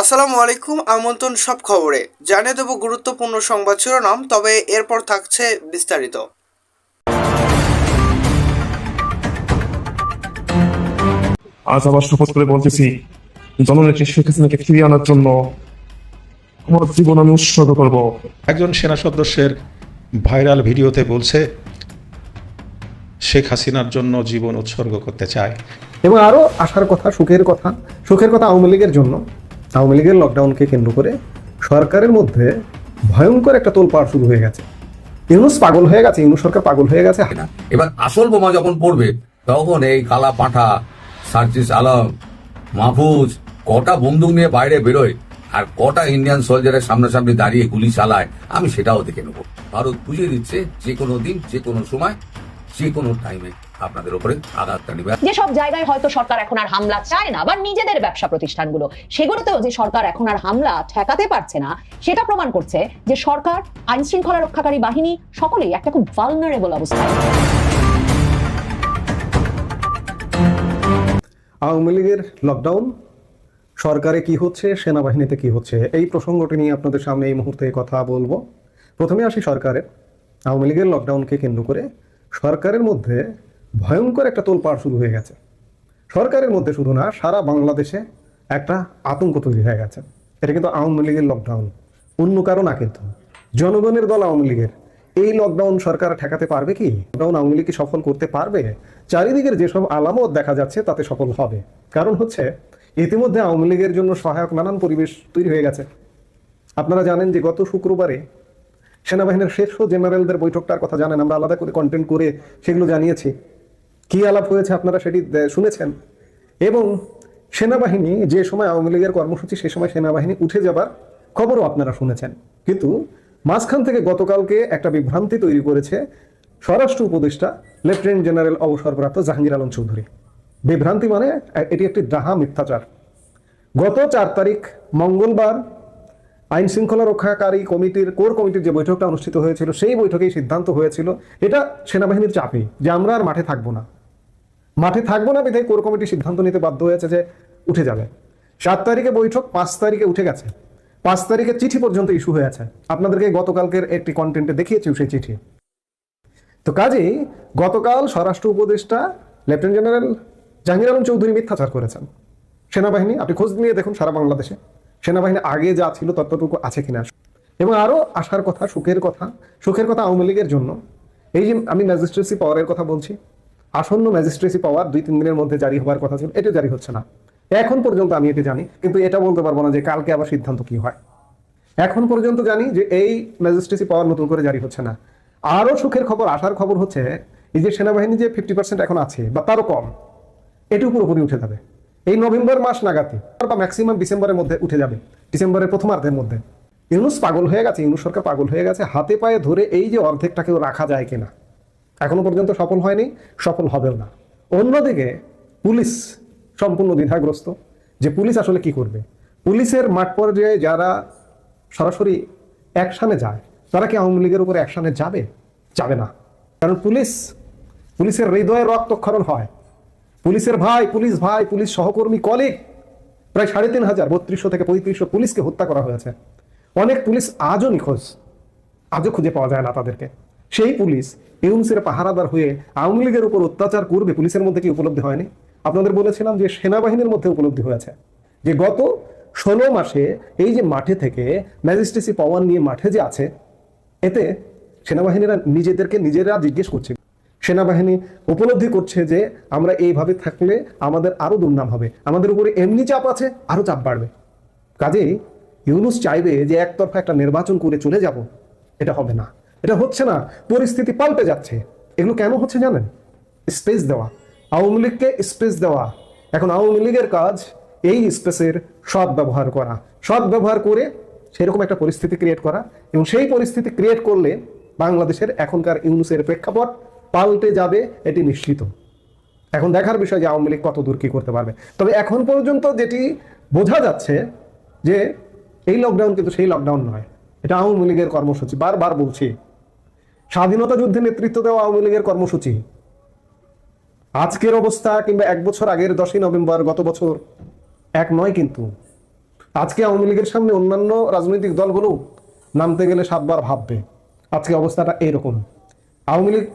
আসসালামু আলাইকুম আমন্ত্রণ সব খবরে। জানিয়ে দেব গুরুত্বপূর্ণ সংবাদ শিরোনাম তবে এরপর থাকছে বিস্তারিত। আজ আবার শপথ করে বলতেছি জননেত্রী শেখ হাসিনাকে ফিরিয়ে আনার জন্য আমার জীবন আমি উৎসর্গ করব। একজন সেনা সদস্যের ভাইরাল ভিডিওতে বলছে শেখ হাসিনার জন্য জীবন উৎসর্গ করতে চায়। এবং আরও আশার কথা সুখের কথা সুখের কথা আওয়ামী লীগের জন্য। আওয়ামী লীগের লকডাউনকে কেন্দ্র করে সরকারের মধ্যে ভয়ঙ্কর একটা তোলপাড় শুরু হয়ে গেছে। ইউনুস পাগল হয়ে গেছে, ইউনুস সরকার পাগল হয়ে গেছে। না, এবার আসল বোমা যখন পড়বে, তখন এই কালা পাঠা, সার্জিস আলম, মাহফুজ, কটা বন্দুক নিয়ে বাইরে বেরোয় আর কটা ইন্ডিয়ান সোলজারের সামনাসামনি দাঁড়িয়ে গুলি চালায়, আমি সেটাও দেখে নেব। ভারত বুঝিয়ে দিচ্ছে যে কোনো দিন যে কোনো সময় যে কোনো টাইমে আপনাদের উপরে আঘাতটা নিবে যেসব জায়গায় হয়তো সরকার এখন আর হামলা চায় না বা নিজেদের ব্যবসা প্রতিষ্ঠানগুলো সেগুলোতেও যে সরকার এখন আর হামলা ঠেকাতে পারছে না সেটা প্রমাণ করছে যে সরকার আইন শৃঙ্খলা রক্ষাকারী বাহিনী সকলেই একটা খুব ভালনারেবল অবস্থায়। আওয়ামী লীগের লকডাউন সরকারে কি হচ্ছে সেনাবাহিনীতে কি হচ্ছে এই প্রসঙ্গটি নিয়ে আপনাদের সামনে এই মুহূর্তে কথা বলব। প্রথমে আসি সরকারের। আওয়ামী লীগের লকডাউনকে কেন্দ্র করে সরকারের মধ্যে ভয়ঙ্কর একটা তোলপাড় শুরু হয়ে গেছে। সরকারের মধ্যে শুধু না, সারা বাংলাদেশে একটা আতঙ্ক তৈরি হয়ে গেছে। এটা কিন্তু আওয়ামী লীগের লকডাউন অন্য কারও না কিন্তু। জনগণের দল আওয়ামী লীগের। এই লকডাউন সরকার ঠেকাতে পারবে কি? লকডাউন আওয়ামী লীগ সফল করতে পারবে? চারিদিকের যেসব আলামত দেখা যাচ্ছে, তাতে সফল হবে। কারণ হচ্ছে, ইতিমধ্যে আওয়ামী লীগের জন্য সহায়ক নানান পরিবেশ তৈরি হয়ে গেছে। আপনারা জানেন যে গত শুক্রবারে সেনাবাহিনীর শীর্ষ জেনারেলদের বৈঠকটার কথা জানেন, আমরা আলাদা করে কন্টেন্ট করে সেগুলো জানিয়েছি। কি আলাপ হয়েছে আপনারা সেটি শুনেছেন? এবং সেনাবাহিনী, যে সময় আওয়ামী লীগের কর্মসূচি, সে সময় সেনাবাহিনী উঠে যাবার খবরও আপনারা শুনেছেন। কিন্তু মাঝখান থেকে গতকালকে একটা বিভ্রান্তি তৈরি করেছে স্বরাষ্ট্র উপদেষ্টা, লেফটেন্যান্ট জেনারেল অবসরপ্রাপ্ত জাহাঙ্গীর আলম চৌধুরী। বিভ্রান্তি মানে এটি একটি ডাহা মিথ্যাচার। গত চার তারিখ, মঙ্গলবার আইন শৃঙ্খলা রক্ষাকারী কমিটির, কোর কমিটির যে বৈঠকটা অনুষ্ঠিত হয়েছিল, সেই বৈঠকেই সিদ্ধান্ত হয়েছিল। এটা সেনাবাহিনীর চাপে যে আমরা আর মাঠে থাকব না। মাঠে থাকব না বিধায় কোর কমিটি সিদ্ধান্ত নিতে বাধ্য হয়েছে যে উঠে যাবে। সাত তারিখে বৈঠক, পাঁচ তারিখে উঠে গেছে। পাঁচ তারিখে চিঠি পর্যন্ত ইস্যু হয়েছে আপনাদেরকে গতকালকের একটি কন্টেন্টে দেখিয়েছি সেই চিঠি। তো কাজেই গতকাল স্বরাষ্ট্র উপদেষ্টা লেফটেন্যান্ট জেনারেল জাহাঙ্গীর আলম চৌধুরী মিথ্যাচার করেছেন। সেনাবাহিনী, আপনি খোঁজ নিয়ে দেখুন সারা বাংলাদেশে। সেনাবাহিনী আগে যা ছিল ততটুকু আছে কিনা। এবং আরও আসার কথা, সুখের কথা সুখের কথা আওয়ামী লীগের জন্য। এই যে আমি ম্যাজিস্ট্রেসি পাওয়ারের কথা বলছি, আসন্ন ম্যাজিস্ট্রেসি পাওয়ার দুই, তিন দিনের মধ্যে জারি হওয়ার কথা ছিল, এটা জারি হচ্ছে না। এখন পর্যন্ত আমি এটা জানি, কিন্তু এটা বলতে পারব না যে কালকে আবার সিদ্ধান্ত কি হয়। এখন পর্যন্ত জানি যে এই ম্যাজিস্ট্রেসি পাওয়ার নতুন করে জারি হচ্ছে না। আরও সুখের খবর আসার খবর হচ্ছে, এই যে সেনাবাহিনী যে ফিফটি পার্সেন্ট এখন আছে, বা তারও কম এটি পুরোপুরি উঠে যাবে। এই নভেম্বর মাস নাগাতে বা ম্যাক্সিমাম ডিসেম্বরের মধ্যে উঠে যাবে, ডিসেম্বরের প্রথমার্ধের মধ্যে। ইউনুস পাগল হয়ে গেছে, ইউনুস সরকার পাগল হয়ে গেছে, হাতে পায়ে ধরে এই যে অর্ধেকটাকেও রাখা যায় কিনা, এখনও পর্যন্ত সফল হয়নি, সফল হবেও না। অন্যদিকে পুলিশ সম্পূর্ণ দ্বিধাগ্রস্ত, যে পুলিশ আসলে কি করবে? পুলিশের মাঠ পর্যায়ে যারা সরাসরি অ্যাকশানে যায়, তারা কি আওয়ামী লীগের উপরে অ্যাকশানে যাবে? যাবে না। কারণ পুলিশ, পুলিশের হৃদয়ে রক্তক্ষরণ হয়। পুলিশের ভাই, পুলিশ ভাই, পুলিশ সহকর্মী কলিগ প্রায় সাড়ে তিন হাজার, বত্রিশশো থেকে পঁয়ত্রিশশো পুলিশকে হত্যা করা হয়েছে। অনেক পুলিশ আজও নিখোঁজ, আজও খুঁজে পাওয়া যায় না তাদেরকে। সেই পুলিশ ইউনুসের পাহারাদার হয়ে আওয়ামী লীগের উপর অত্যাচার করবে পুলিশের মধ্যে কি উপলব্ধি হয়নি? আপনাদের বলেছিলাম যে সেনাবাহিনীর মধ্যে উপলব্ধি হয়েছে। যে গত ষোলো মাসে এই যে মাঠে থেকে ম্যাজিস্ট্রেসি পাওয়ার নিয়ে মাঠে যে আছে, এতে সেনাবাহিনীরা নিজেদেরকে নিজেরা জিজ্ঞেস করছে। সেনাবাহিনী উপলব্ধি করছে যে আমরা এইভাবে থাকলে আমাদের আরও দুর্নাম হবে। আমাদের উপরে এমনি চাপ আছে, আরও চাপ বাড়বে। কাজেই ইউনুস চাইবে যে একতরফা একটা নির্বাচন করে চলে যাব। এটা হবে না। এটা হচ্ছে না, পরিস্থিতি পাল্টে যাচ্ছে। এগুলো কেন হচ্ছে জানেন? স্পেস দেওয়া। আওয়ামী লীগকে স্পেস দেওয়া। এখন আওয়ামী লীগের কাজ এই স্পেসের সৎ ব্যবহার করা। সৎ ব্যবহার করে সেরকম একটা পরিস্থিতি ক্রিয়েট করা। এবং সেই পরিস্থিতি ক্রিয়েট করলে বাংলাদেশের এখনকার ইউনুসের প্রেক্ষাপট পাল্টে যাবে, এটি নিশ্চিত। এখন দেখার বিষয় যে আওয়ামী লীগ কত দূর কি করতে পারবে। তবে এখন পর্যন্ত যেটি বোঝা যাচ্ছে যে এই লকডাউন কিন্তু সেই লকডাউন নয়। এটা আওয়ামী লীগের কর্মসূচি। বারবার বলছি, স্বাধীনতা যুদ্ধে নেতৃত্ব দেওয়া আওয়ামী লীগের কর্মসূচি। আজকের অবস্থা কিংবা এক বছর আগের দশই নভেম্বর, গত বছর এক নয় কিন্তু। আজকে আওয়ামী লীগের সামনে অন্যান্য রাজনৈতিক দলগুলো নামতে গেলে সাতবার ভাববে, আজকে অবস্থাটা এরকম। আওয়ামী লীগ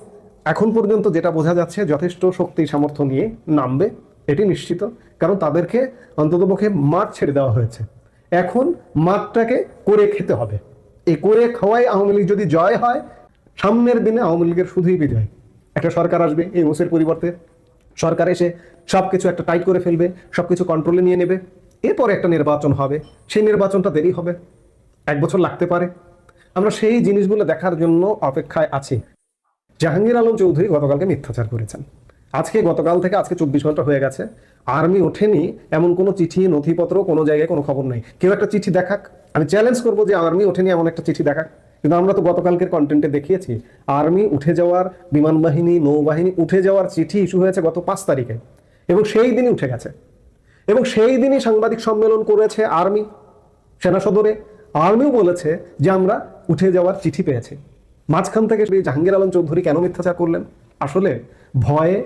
এখন পর্যন্ত যেটা বোঝা যাচ্ছে, যথেষ্ট শক্তি সামর্থ্য নিয়ে নামবে, এটি নিশ্চিত। কারণ তাদেরকে অন্ততপক্ষে মাঠ ছেড়ে দেওয়া হয়েছে। এখন মাঠটাকে করে খেতে হবে। এই করে খাওয়াই আওয়ামী লীগ যদি জয় হয়, সামনের দিনে আওয়ামী লীগের শুধুই বিজয়। একটা সরকার আসবে, এই ওসের পরিবর্তে সরকার এসে সবকিছু একটা টাইট করে ফেলবে, সবকিছু কন্ট্রোলে নিয়ে নেবে। এরপরে একটা নির্বাচন হবে। সেই নির্বাচনটা দেরি হবে। এক বছর লাগতে পারে। আমরা সেই জিনিসগুলো দেখার জন্য অপেক্ষায় আছি। জাহাঙ্গীর আলম চৌধুরী গতকালকে মিথ্যাচার করেছেন। আজকে গতকাল থেকে আজকে চব্বিশ ঘণ্টা হয়ে গেছে। আর্মি ওঠেনি, এমন কোনো চিঠি, নথিপত্র কোনো জায়গায় কোনো খবর নেই। কেউ একটা চিঠি দেখাক। আমি চ্যালেঞ্জ করব যে আর্মি ওঠেনি, এমন একটা চিঠি দেখাক। কিন্তু আমরা তো গতকালকের কন্টেন্টে দেখিয়েছি, আর্মি উঠে যাওয়ার বিমান বাহিনী, নৌবাহিনী উঠে যাওয়ার চিঠি ইস্যু হয়েছে গত পাঁচ তারিখে। এবং সেই দিনই উঠে গেছে। এবং সেই দিনই সাংবাদিক সম্মেলন করেছে আর্মি সেনা সদরে। আর্মিও বলেছে যে আমরা উঠে যাওয়ার চিঠি পেয়েছি। মাঝখান থেকে জাহাঙ্গীর আলম চৌধুরী কেন মিথ্যাচার করলেন? আসলে ভয়ে,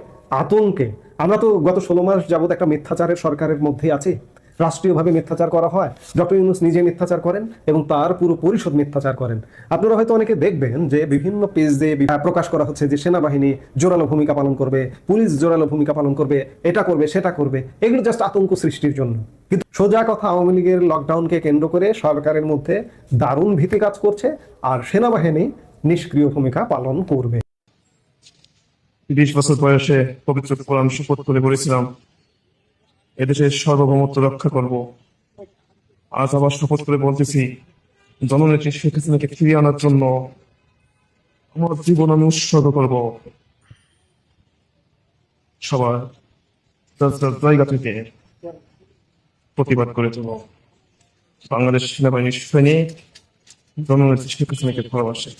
আতঙ্কে, আমরা তো গত ষোলো মাস যাবত একটা মিথ্যাচারের সরকারের মধ্যেই আছি। রাষ্ট্রীয়ভাবে মিথ্যাচার করা হয়। ডক্টর ইউনুস নিজে মিথ্যাচার করেন এবং তার পুরো পরিষদ মিথ্যাচার করেন। আপনারা হয়তো অনেকে দেখবেন যে বিভিন্ন পেজ দিয়ে প্রকাশ করা হচ্ছে যে সেনাবাহিনী জোরালো ভূমিকা পালন করবে, পুলিশ জোরালো ভূমিকা পালন করবে, এটা করবে, সেটা করবে। এগুলো জাস্ট আতঙ্ক সৃষ্টির জন্য। কিন্তু সোজা কথা, আওয়ামী লীগের লকডাউনকে কেন্দ্র করে সরকারের মধ্যে দারুণ ভীতি কাজ করছে। আর সেনাবাহিনী নিষ্ক্রিয় ভূমিকা পালন করবে। বিশ বছর বয়সে পবিত্র কোরআন শপথ করে বলেছিলাম এদেশের সার্বভৌমত্ব রক্ষা করব। আজ আবার শপথ করে বলতেছি, জননেত্রী শেখ হাসিনাকে ফিরিয়ে আনার জন্য আমার জীবন আমি উৎসর্গ করব। সবার জায়গা থেকে প্রতিবাদ করে তুলব বাংলাদেশ সেনাবাহিনীর সৈনিক জননেত্রী শেখ হাসিনাকে ভালোবাসে।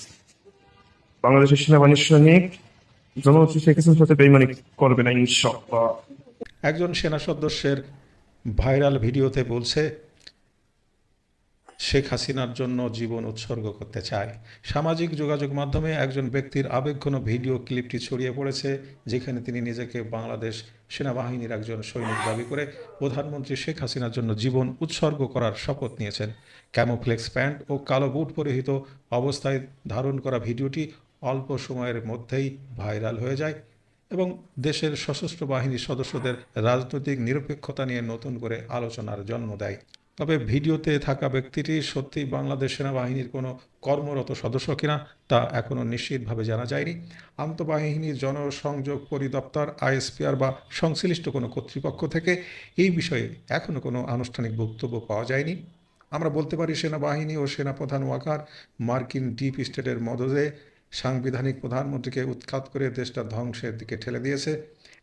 বাংলাদেশের সেনাবাহিনীর সৈনিক জননেত্রী শেখ হাসিনার সাথে বেইমানি করবে না, ইনশাআল্লাহ। একজন সেনা সদস্যের ভাইরাল ভিডিওতে বলছে, শেখ হাসিনার জন্য জীবন উৎসর্গ করতে চায়। সামাজিক যোগাযোগ মাধ্যমে একজন ব্যক্তির আবেগঘন ভিডিও ক্লিপটি ছড়িয়ে পড়েছে, যেখানে তিনি নিজেকে বাংলাদেশ সেনাবাহিনীর একজন সৈনিক দাবি করে প্রধানমন্ত্রী শেখ হাসিনার জন্য জীবন উৎসর্গ করার শপথ নিয়েছেন। ক্যামোফ্লেক্স প্যান্ট ও কালো বুট পরিহিত অবস্থায় ধারণ করা ভিডিওটি অল্প সময়ের মধ্যেই ভাইরাল হয়ে যায় এবং দেশের সশস্ত্র বাহিনীর সদস্যদের রাজনৈতিক নিরপেক্ষতা নিয়ে নতুন করে আলোচনার জন্ম দেয়। তবে ভিডিওতে থাকা ব্যক্তিটি সত্যি বাংলাদেশ সেনাবাহিনীর কোনো কর্মরত সদস্য কিনা তা এখনও নিশ্চিতভাবে জানা যায়নি। আন্তঃবাহিনীর জনসংযোগ পরিদপ্তর, আইএসপিআর বা সংশ্লিষ্ট কোনো কর্তৃপক্ষ থেকে এই বিষয়ে এখনও কোনো আনুষ্ঠানিক বক্তব্য পাওয়া যায়নি। আমরা বলতে পারি, সেনাবাহিনী ও সেনাপ্রধান ওয়াকার মার্কিন ডিপ স্টেটের মদদে সাংবিধানিক প্রধানমন্ত্রীকে উৎখাত করে দেশটা ধ্বংসের দিকে ঠেলে দিয়েছে।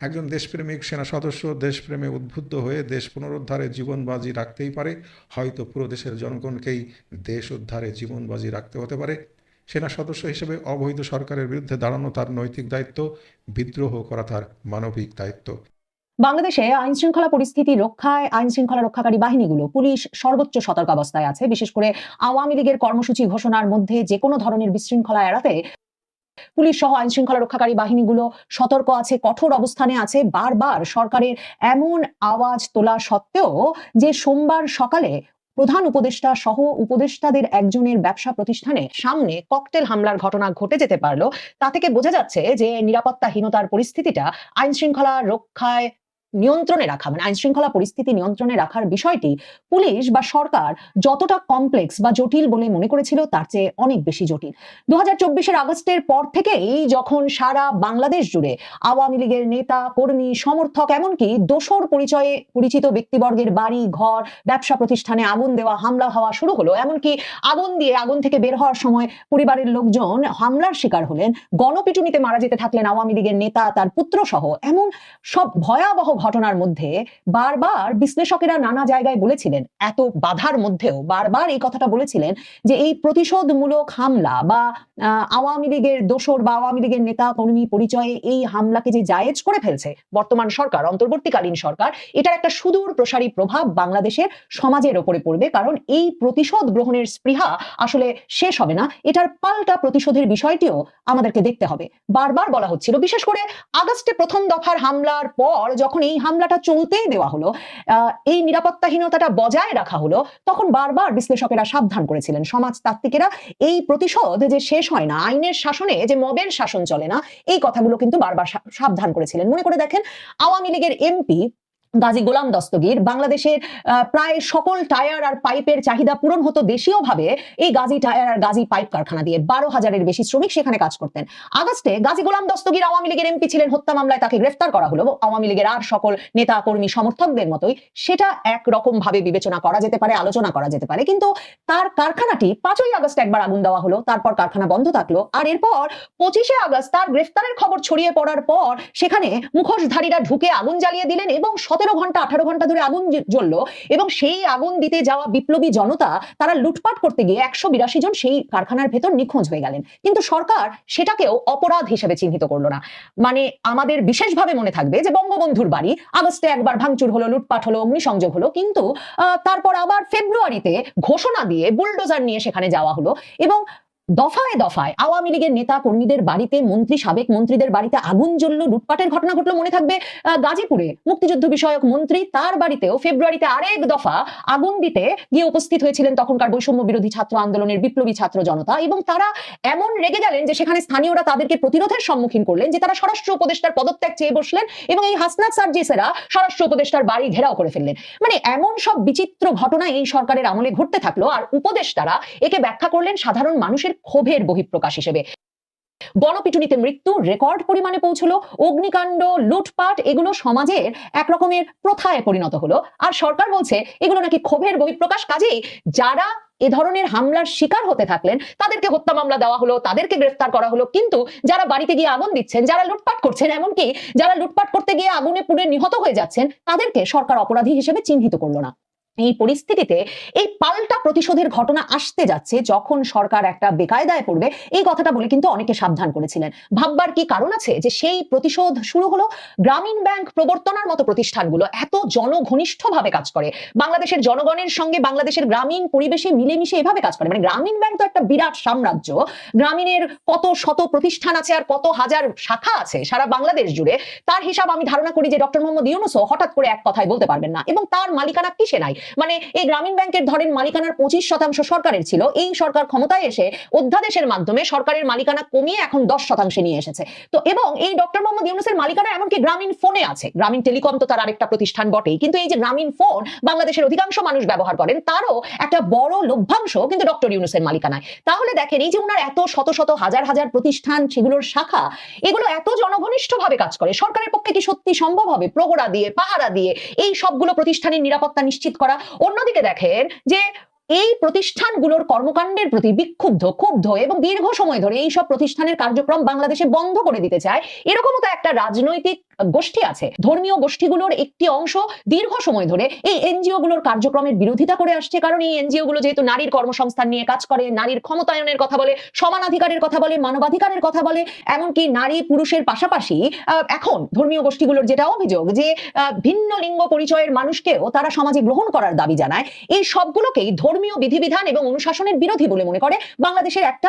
একজন দেশপ্রেমিক সেনা সদস্য দেশপ্রেমে উদ্বুদ্ধ হয়ে দেশ পুনরুদ্ধারে জীবনবাজি রাখতেই পারে। হয়তো পুরো দেশের জনগণকেই দেশ উদ্ধারে জীবনবাজি রাখতে হতে পারে। সেনা সদস্য হিসেবে অবৈধ সরকারের বিরুদ্ধে দাঁড়ানো তার নৈতিক দায়িত্ব, বিদ্রোহ করা তার মানবিক দায়িত্ব। বাংলাদেশে আইন শৃঙ্খলা পরিস্থিতি রক্ষায় আইন শৃঙ্খলা রক্ষাকারী বাহিনীগুলো পুলিশ সর্বোচ্চ সতর্কাবস্থায় আছে। বিশেষ করে আওয়ামী লীগের কর্মসূচি ঘোষণার মধ্যে যে কোনো ধরনের বিশৃঙ্খলা এড়াতে পুলিশ সহ আইন শৃঙ্খলা রক্ষাকারী বাহিনীগুলো সতর্ক আছে, কঠোর অবস্থানে আছে। বারবার সরকারের এমন আওয়াজ তোলা সত্ত্বেও যে সোমবার সকালে প্রধান উপদেষ্টা সহ উপদেষ্টাদের একজনের ব্যবসা প্রতিষ্ঠানে সামনে ককটেল হামলার ঘটনা ঘটে যেতে পারল, তা থেকে বোঝা যাচ্ছে যে নিরাপত্তাহীনতার পরিস্থিতিটা আইন শৃঙ্খলা রক্ষায় নিয়ন্ত্রণে রাখা মানে আইন শৃঙ্খলা পরিস্থিতি নিয়ন্ত্রণে রাখার বিষয়টি পুলিশ বা সরকার যতটা কমপ্লেক্স বা জটিল বলে মনে করেছিল, তার চেয়ে অনেক বেশি জটিল। দু হাজার আগস্টের পর থেকেই যখন সারা বাংলাদেশ জুড়ে আওয়ামী লীগের নেতা, কর্মী, সমর্থক, এমনকি দোসর পরিচয়ে পরিচিত ব্যক্তিবর্গের বাড়ি, ঘর, ব্যবসা প্রতিষ্ঠানে আগুন দেওয়া, হামলা হওয়া শুরু হলো। এমনকি আগুন দিয়ে আগুন থেকে বের হওয়ার সময় পরিবারের লোকজন হামলার শিকার হলেন, গণপিটুনিতে মারা যেতে থাকলেন আওয়ামী লীগের নেতা, তার পুত্র সহ এমন সব ভয়াবহ ঘটনার মধ্যে বারবার বিশ্লেষকেরা নানা জায়গায় বলেছিলেন, এত বাধার মধ্যেও বারবার এই কথাটা বলেছিলেন যে এই প্রতিশোধমূলক হামলা বা আওয়ামী লীগের দোসর বা আওয়ামী লীগের নেতা কর্মী পরিচয়ে এই হামলাকে যে জায়েজ করে ফেলছে বর্তমান সরকার, অন্তর্বর্তীকালীন সরকার, এটার একটা সুদূর প্রসারী প্রভাব বাংলাদেশের সমাজের ওপরে পড়বে। কারণ এই প্রতিশোধ গ্রহণের স্পৃহা আসলে শেষ হবে না। এটার পাল্টা প্রতিশোধের বিষয়টিও আমাদেরকে দেখতে হবে। বারবার বলা হচ্ছিল, বিশেষ করে আগস্টে প্রথম দফার হামলার পর যখন এই এই হামলাটা চলতেই দেওয়া হলো এই নিরাপত্তাহীনতাটা বজায় রাখা হলো, তখন বারবার বিশ্লেষকেরা সাবধান করেছিলেন। সমাজতাত্ত্বিকেরা এই প্রতিশোধ যে শেষ হয় না, আইনের শাসনে যে মবের শাসন চলে না, এই কথাগুলো কিন্তু বারবার সাবধান করেছিলেন। মনে করে দেখেন, আওয়ামী লীগের এমপি গাজী গোলাম দস্তগীর, বাংলাদেশের প্রায় সকল টায়ার আর পাইপের চাহিদা পূরণ হতো দেশীয়ভাবে এই গাজী টায়ার আর গাজী পাইপ কারখানা দিয়ে। বারো হাজারের বেশি শ্রমিক সেখানে কাজ করতেন। আগস্টে গাজী গোলাম দস্তগীর আওয়ামী লীগের এমপি ছিলেন, হত্যা মামলায় তাকে গ্রেফতার করা হলো। আওয়ামী লীগের আর সকল নেতা, কর্মী, সমর্থকদের মতোই সেটা একরকম ভাবে বিবেচনা করা যেতে পারে, আলোচনা করা যেতে পারে। কিন্তু তার কারখানাটি পাঁচই আগস্ট একবার আগুন দেওয়া হলো, তারপর কারখানা বন্ধ থাকল। আর এরপর পঁচিশে আগস্ট তার গ্রেফতারের খবর ছড়িয়ে পড়ার পর সেখানে মুখোশধারীরা ঢুকে আগুন জ্বালিয়ে দিলেন এবং সতেরো ঘণ্টা, আঠারো ঘণ্টা ধরে আগুন জ্বললো এবং সেই আগুন দিতে যাওয়া বিপ্লবী জনতা, তারা লুটপাট করতে গিয়ে একশো বিরাশি জন সেই কারখানার ভেতর নিখোঁজ হয়ে গেলেন। কিন্তু সরকার সেটাকেও অপরাধ হিসেবে চিহ্নিত করল না। মানে আমাদের বিশেষভাবে মনে থাকবে যে বঙ্গবন্ধুর বাড়ি, আগস্টে একবার ভাঙচুর হলো, লুটপাট হলো, অগ্নিসংযোগ হলো, কিন্তু তারপর আবার ফেব্রুয়ারিতে ঘোষণা দিয়ে বুলডোজার নিয়ে সেখানে যাওয়া হলো এবং দফায় দফায় আওয়ামী লীগের নেতা কর্মীদের বাড়িতে মন্ত্রী, সাবেক মন্ত্রীদের বাড়িতে আগুন জ্বললো, লুটপাটের ঘটনা ঘটলো মনে থাকবে গাজীপুরে। মুক্তিযুদ্ধ বিষয়ক মন্ত্রী তার বাড়িতেও ফেব্রুয়ারিতে আরেক দফা আগুন দিতে গিয়ে উপস্থিত হয়েছিলেন তখনকার বৈষম্য বিরোধী ছাত্র আন্দোলনের বিপ্লবী ছাত্র জনতা এবং তারা এমন রেগে গেলেন যে সেখানে স্থানীয়রা তাদেরকে প্রতিরোধের সম্মুখীন করলেন, যে তারা স্বরাষ্ট্র উপদেষ্টার পদত্যাগ চেয়ে বসলেন এবং এই হাসনাত সার্জিসেরা স্বরাষ্ট্র উপদেষ্টার বাড়ি ঘেরাও করে ফেললেন। মানে এমন সব বিচিত্র ঘটনা এই সরকারের আমলে ঘটতে থাকল, আর উপদেষ্টারা একে ব্যাখ্যা করলেন সাধারণ মানুষের ক্ষোভের বহিঃপ্রকাশ হিসেবে। গণপিটুনিতে মৃত্যু, রেকর্ড পরিমাণে পৌঁছলো, অগ্নিকাণ্ড, লুটপাট, এগুলো সমাজের এক রকমের প্রথায় পরিণত হলো। আর সরকার বলছে, এগুলো নাকি ক্ষোভের বহিঃপ্রকাশ, কাজেই যারা এ ধরনের হামলার শিকার হতে থাকলেন, তাদেরকে হত্যা মামলা দেওয়া হলো, তাদেরকে গ্রেফতার করা হলো। কিন্তু যারা বাড়িতে গিয়ে আগুন দিচ্ছেন, যারা লুটপাট করছেন, এমনকি যারা লুটপাট করতে গিয়ে আগুনে পুড়ে নিহত হয়ে যাচ্ছেন, তাদেরকে সরকার অপরাধী হিসেবে চিহ্নিত করল না। এই পরিস্থিতিতে এই পাল্টা প্রতিশোধের ঘটনা আসতে যাচ্ছে যখন সরকার একটা বেকায়দায় পড়বে। এই কথাটা বলে কিন্তু অনেকে সাবধান করেছিলেন। ভাববার কি কারণ আছে যে সেই প্রতিশোধ শুরু হলো গ্রামীণ ব্যাংক প্রবর্তনার মতো প্রতিষ্ঠানগুলো এত জনঘনিষ্ঠভাবে কাজ করে। বাংলাদেশের জনগণের সঙ্গে বাংলাদেশের গ্রামীণ পরিবেশে মিলেমিশে এভাবে কাজ করে। মানে গ্রামীণ ব্যাংক তো একটা বিরাট সাম্রাজ্য। গ্রামীণের কত শত প্রতিষ্ঠান আছে আর কত হাজার শাখা আছে সারা বাংলাদেশ জুড়ে, তার হিসাব আমি ধারণা করি যে ডক্টর মোহাম্মদ ইউনুসও হঠাৎ করে এক কথায় বলতে পারবেন না। এবং তার মালিকানা কিসে নাই? মানে এই গ্রামীণ ব্যাংকের ধরেন মালিকানার পঁচিশ শতাংশ সরকারের ছিল, এই সরকার ক্ষমতায় এসে অধ্যাদেশের মাধ্যমে সরকারের মালিকানা কমিয়ে এখন দশ শতাংশে নিয়ে এসেছে। তো এবং এই ডক্টর মোহাম্মদ ইউনুসের মালিকানা এমনকি গ্রামীণ ফোনে আছে। গ্রামীণ টেলিকম তো তার আরেকটা প্রতিষ্ঠান বটেই। কিন্তু এই যে গ্রামীণ ফোন বাংলাদেশের অধিকাংশ মানুষ ব্যবহার করেন, তারও একটা বড় লভ্যাংশ কিন্তু ডক্টর ইউনুসের মালিকানায়। তাহলে দেখেন, এই যে ওনার এত শত শত হাজার হাজার প্রতিষ্ঠান, সেগুলোর শাখা, এগুলো এত জনঘনিষ্ঠ ভাবে কাজ করে, সরকারের পক্ষে কি সত্যি সম্ভব হবে? প্রগড়া দিয়ে, পাহারা দিয়ে এই সবগুলো প্রতিষ্ঠানের নিরাপত্তা নিশ্চিত করা অন্যদিকে দেখেন যে এই প্রতিষ্ঠানগুলোর কর্মকাণ্ডের প্রতি বিক্ষুব্ধ, ক্ষুব্ধ এবং দীর্ঘ সময় ধরে এই সব প্রতিষ্ঠানের কার্যক্রম বাংলাদেশে বন্ধ করে দিতে চায়, এরকমও তো একটা রাজনৈতিক গোষ্ঠী আছে। ধর্মীয় গোষ্ঠীগুলোর একটি অংশ দীর্ঘ সময় ধরে এই এনজিও গুলোর কার্যক্রমের বিরোধিতা করে আসছে। কারণ এই এনজিও গুলো যেহেতু নারীর কর্মসংস্থান নিয়ে কাজ করে, নারীর ক্ষমতায়নের কথা বলে, সমানাধিকারের কথা বলে, মানবাধিকারের কথা বলে, এমনকি নারী পুরুষের পাশাপাশি এখন ধর্মীয় গোষ্ঠীগুলোর যেটা অভিযোগ যে ভিন্ন লিঙ্গ পরিচয়ের মানুষকেও তারা সমাজে গ্রহণ করার দাবি জানায়, এই সবগুলোকেই ধর্মীয় বিধিবিধান এবং অনুশাসনের বিরোধী বলে মনে করে বাংলাদেশের একটা